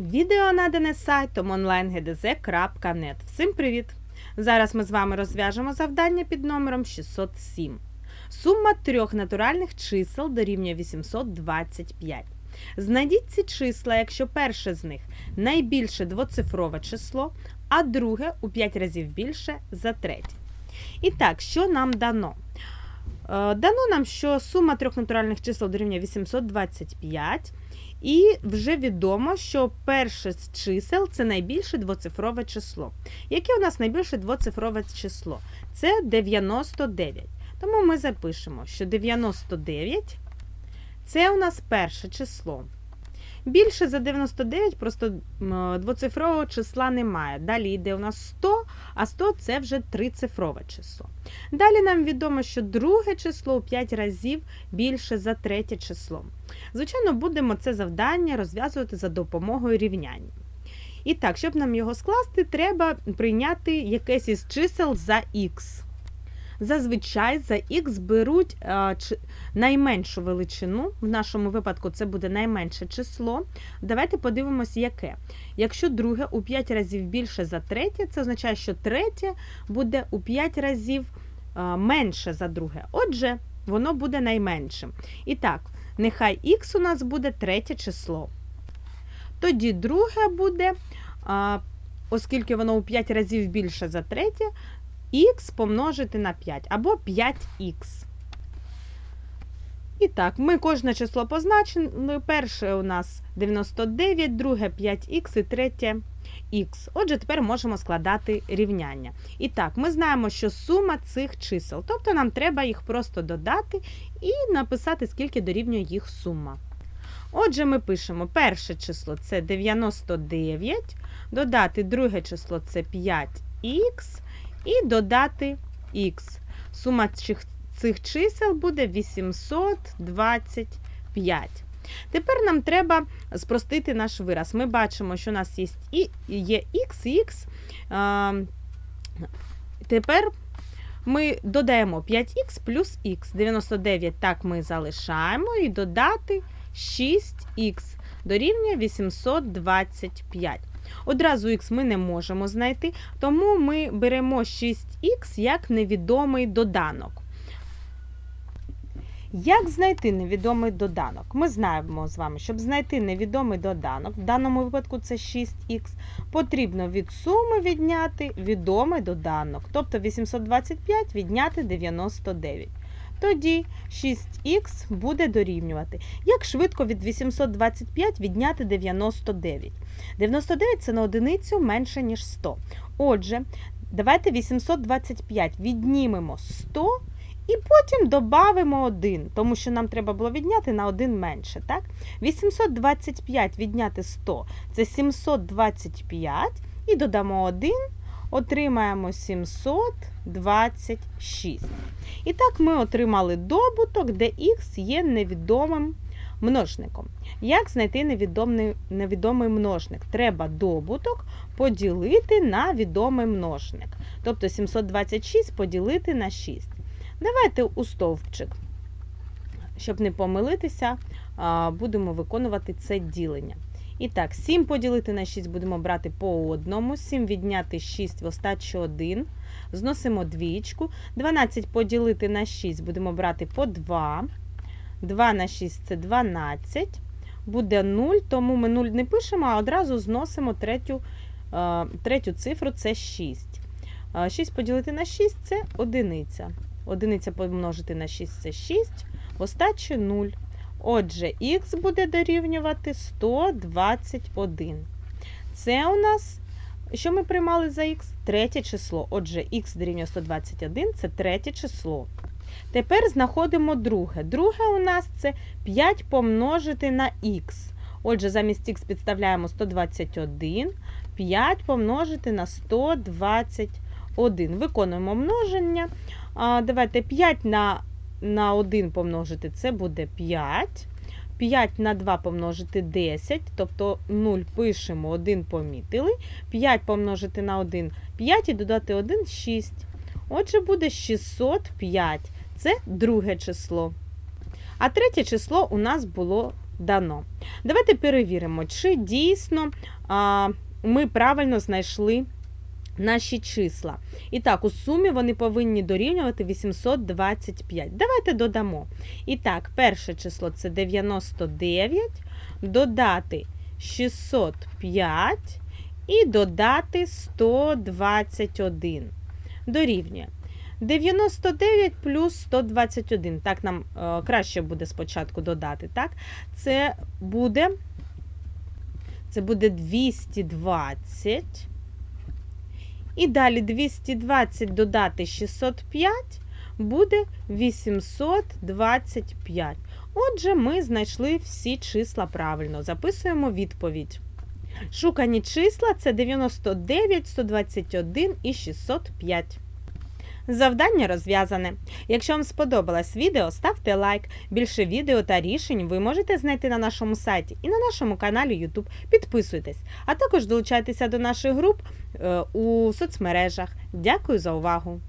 Відео надане сайтом onlinegdz.net. Всім привіт! Зараз ми з вами розв'яжемо завдання під номером 607. Сума трьох натуральних чисел дорівнює 825. Знайдіть ці числа, якщо перше з них найбільше двоцифрове число, а друге у 5 разів більше за третє. І так, що нам дано? Е, Дано нам, що сума трьох натуральних чисел дорівнює 825. І вже відомо, що перше з чисел це найбільше двоцифрове число. Яке у нас найбільше двоцифрове число? Це 99. Тому ми запишемо, що 99 це у нас перше число. Більше за 99 просто двоцифрового числа немає. Далі йде у нас 100, а 100 це вже трицифрове число. Далі нам відомо, що друге число у 5 разів більше за третє число. Звичайно, будемо це завдання розв'язувати за допомогою рівняння. І так, щоб нам його скласти, треба прийняти якесь із чисел за х. Зазвичай за х беруть чи- найменшу величину, в нашому випадку це буде найменше число. Давайте подивимося, яке. Якщо друге у 5 разів більше за третє, це означає, що третє буде у 5 разів а, менше за друге. Отже, воно буде найменшим. І так, нехай х у нас буде третє число. Тоді друге буде, а, оскільки воно у 5 разів більше за третє, х помножити на 5 або 5х. І так, ми кожне число позначили. Перше у нас 99, друге 5х і третє х. Отже, тепер можемо складати рівняння. І так, ми знаємо, що сума цих чисел. Тобто нам треба їх просто додати і написати, скільки дорівнює їх сума. Отже, ми пишемо перше число це 99, додати друге число це 5х і додати х. Сума цих, чисел буде 825. Тепер нам треба спростити наш вираз. Ми бачимо, що у нас є, є х х. Тепер ми додаємо 5х плюс х. 99 так ми залишаємо і додати 6х дорівнює 825. Одразу х ми не можемо знайти, тому ми беремо 6х як невідомий доданок. Як знайти невідомий доданок? Ми знаємо з вами, щоб знайти невідомий доданок, в даному випадку це 6х, потрібно від суми відняти відомий доданок, тобто 825 відняти 99. Тоді 6х буде дорівнювати. Як швидко від 825 відняти 99? 99 це на одиницю менше, ніж 100. Отже, давайте 825 віднімемо 100 і потім додамо 1, тому що нам треба було відняти на 1 менше. Так? 825 відняти 100 це 725 і додамо 1, отримаємо 726. І так ми отримали добуток, де х є невідомим множником. Як знайти невідомий, невідомий множник? Треба добуток поділити на відомий множник. Тобто 726 поділити на 6. Давайте у стовпчик. Щоб не помилитися, будемо виконувати це ділення. І так, 7 поділити на 6 будемо брати по одному, 7 відняти 6 в остачі 1. Зносимо двічку. 12 поділити на 6 будемо брати по 2. 2 на 6 це 12. Буде 0, тому ми 0 не пишемо, а одразу зносимо третю, е, третю цифру це 6. Е, 6 поділити на 6 це одиниця. Одиниця помножити на 6 це 6, в остачі 0. Отже, х буде дорівнювати 121. Це у нас, що ми приймали за х? Третє число. Отже, х дорівнює 121 це третє число. Тепер знаходимо друге. Друге у нас це 5 помножити на х. Отже, замість х підставляємо 121, 5 помножити на 121. Виконуємо множення. Давайте 5 на, на 1 помножити, це буде 5. 5 на 2 помножити 10, тобто 0 пишемо, 1 помітили. 5 помножити на 1 5 і додати 1 6. Отже, буде 605. Це друге число. А третє число у нас було дано. Давайте перевіримо, чи дійсно а, ми правильно знайшли наші числа. І так, у сумі вони повинні дорівнювати 825. Давайте додамо. І так, перше число це 99, додати 605 і додати 121. Дорівнює. 99 плюс 121. Так, нам е, краще буде спочатку додати. Так? Це буде, це буде 220. І далі 220 додати 605 буде 825. Отже, ми знайшли всі числа правильно. Записуємо відповідь. Шукані числа це 99, 121 і 605. Завдання розв'язане. Якщо вам сподобалось відео, ставте лайк. Більше відео та рішень ви можете знайти на нашому сайті і на нашому каналі YouTube. Підписуйтесь, а також долучайтеся до наших груп е, у соцмережах. Дякую за увагу!